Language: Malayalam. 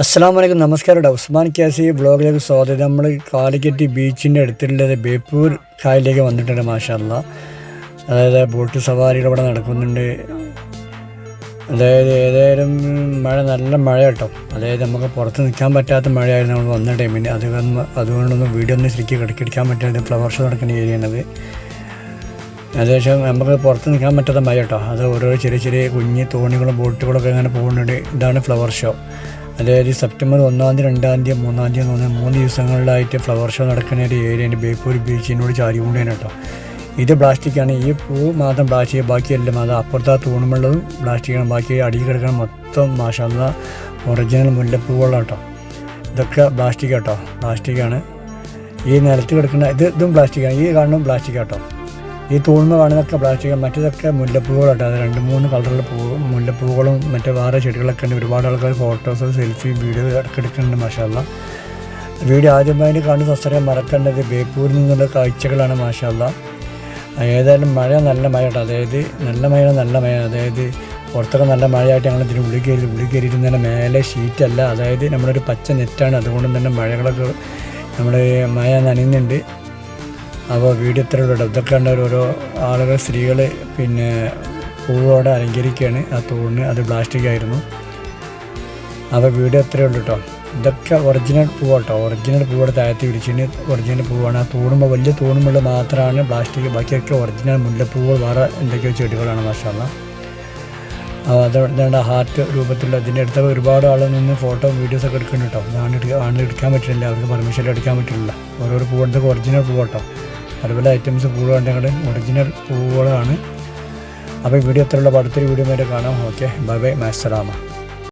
അസ്സാം വലൈക്കും നമസ്കാരം ഉസ്മാൻ ക്യാസി ബ്ലോഗിലേക്ക് സ്വാഗതം. നമ്മൾ കാലിക്കറ്റ് ബീച്ചിന്റെ അടുത്തുള്ളത് ബേപ്പൂർ കായലിലേക്ക് വന്നിട്ടുണ്ട് മാഷല്ല അതായത് ബോട്ട് സവാരികൾ ഇവിടെ നടക്കുന്നുണ്ട്. അതായത് ഏതായാലും മഴ നല്ല മഴ കേട്ടോ. അതായത് നമുക്ക് പുറത്ത് നിൽക്കാൻ പറ്റാത്ത മഴയായിരുന്നു നമ്മൾ വന്ന ടൈമിന്. അതുകൊണ്ട് അതുകൊണ്ടൊന്നും വീഡിയോ ഒന്നും ശരിക്കും കിടക്കിടിക്കാൻ പറ്റാതെ ഫ്ലവർ ഷോ നടക്കുന്ന ഏരിയയാണത്. ഏകദേശം നമുക്ക് പുറത്ത് നിൽക്കാൻ പറ്റാത്ത മഴ കേട്ടോ. അത് ഓരോ ചെറിയ ചെറിയ കുഞ്ഞ് തോണികളും ബോട്ടുകളൊക്കെ ഇങ്ങനെ പോകുന്നുണ്ട്. ഇതാണ് ഫ്ലവർ ഷോ അതായത് സെപ്റ്റംബർ ഒന്നാം തീയതി രണ്ടാം തീയതി മൂന്നാം തീയതി എന്ന് പറഞ്ഞാൽ മൂന്ന് ദിവസങ്ങളിലായിട്ട് ഫ്ലവർ ഷോ നടക്കുന്ന ഒരു ഏരിയയാണ് ബേപ്പൂർ ബീച്ചിനോട് ചാരികൊണ്ടാണ് കേട്ടോ. ഇത് പ്ലാസ്റ്റിക്കാണ് ഈ പൂ മാത്രം പ്ലാസ്റ്റിക് ബാക്കിയെല്ലാം. അത് അപ്പുറത്തെ തൂണുമുള്ളതും പ്ലാസ്റ്റിക്കാണ് ബാക്കി അടിയിൽ കിടക്കുന്ന മൊത്തം മാഷല്ല ഒറിജിനൽ മുല്ലപ്പൂവുകളാണ് കേട്ടോ. ഇതൊക്കെ പ്ലാസ്റ്റിക് കേട്ടോ. പ്ലാസ്റ്റിക്കാണ് ഈ നിലത്ത് കിടക്കുന്ന ഇത് ഇതും പ്ലാസ്റ്റിക്കാണ് ഈ കാണുന്നതും പ്ലാസ്റ്റിക് കേട്ടോ. ഈ തൂൺമ കാണുന്നതൊക്കെ പ്ലാസ്റ്റിക് മറ്റേതൊക്കെ മുല്ലപ്പൂവുകളാട്ടോ. അത് രണ്ട് മൂന്ന് കളറുള്ള പൂ മുല്ലപ്പൂവുകളും മറ്റേ വേറെ ചെടികളൊക്കെ ഉണ്ട്. ഒരുപാട് ആൾക്കാർ ഫോട്ടോസ് സെൽഫി വീഡിയോ ഇടയ്ക്ക് എടുക്കുന്നുണ്ട് മാഷാല്ല വീഡിയോ ആദ്യമായി കാണുന്ന സ്വസ്ഥരെ മറക്കേണ്ടത് ബേപ്പൂരിൽ നിന്നുള്ള കാഴ്ചകളാണ് മാഷാല്ല ഏതായാലും മഴ നല്ല മഴ അതായത് നല്ല മഴ നല്ല മഴ. അതായത് പുറത്തൊക്കെ നല്ല മഴയായിട്ട് ഞങ്ങൾ ഇതിന് ഉള്ളിൽ കയറി ഉള്ളിൽ കയറിയിട്ട് തന്നെ മേലെ ഷീറ്റല്ല. അതായത് നമ്മളൊരു പച്ച നെറ്റാണ്. അതുകൊണ്ട് തന്നെ മഴകളൊക്കെ നമ്മൾ മഴ നനയുന്നുണ്ട്. അപ്പോൾ വീഡിയോ ഇത്ര ഉള്ളൂ കേട്ടോ. ഇതൊക്കെ ഉണ്ട് ഓരോ ആളുകൾ സ്ത്രീകൾ പിന്നെ പൂവോടെ അലങ്കരിക്കുകയാണ്. ആ തൂണിന് അത് പ്ലാസ്റ്റിക് ആയിരുന്നു. അപ്പോൾ വീഡിയോ ഇത്രയേ ഉള്ളൂ കേട്ടോ. ഇതൊക്കെ ഒറിജിനൽ പൂവാട്ടോ ഒറിജിനൽ പൂവോടെ താഴത്ത് വിരിച്ചിന് ഒറിജിനൽ പൂവാണ്. ആ തൂണുമ്പോൾ വലിയ തൂണുമ്പോൾ മാത്രമാണ് പ്ലാസ്റ്റിക് ബാക്കിയൊക്കെ ഒറിജിനൽ മുല്ലപ്പൂവ് വേറെ എന്തൊക്കെയോ ചെടികളാണ് മാഷാല്ല. അതുകൊണ്ട് ഹാർട്ട് രൂപത്തിലുള്ള ഇതിന്റെ അടുത്ത് ഒരുപാട് ആൾ നിന്ന് ഫോട്ടോ വീഡിയോസ് ഒക്കെ എടുക്കുന്നുണ്ട് കേട്ടോ. ആണ് എടുക്കാൻ പറ്റില്ല. അവർക്ക് പെർമിഷൻ എടുക്കാൻ പറ്റില്ല. ഓരോരോ പൂവെടുത്തൊക്കെ ഒറിജിനൽ പൂവാട്ടോ പല പല ഐറ്റംസ് കൂടുതലുണ്ടെങ്കിൽ ഒറിജിനൽ പൂവുകളാണ്. അപ്പോൾ വീഡിയോ എത്രയുള്ള അടുത്തൊരു വീഡിയോ വരെ കാണാം. Okay bye bye മാസ്സലാമ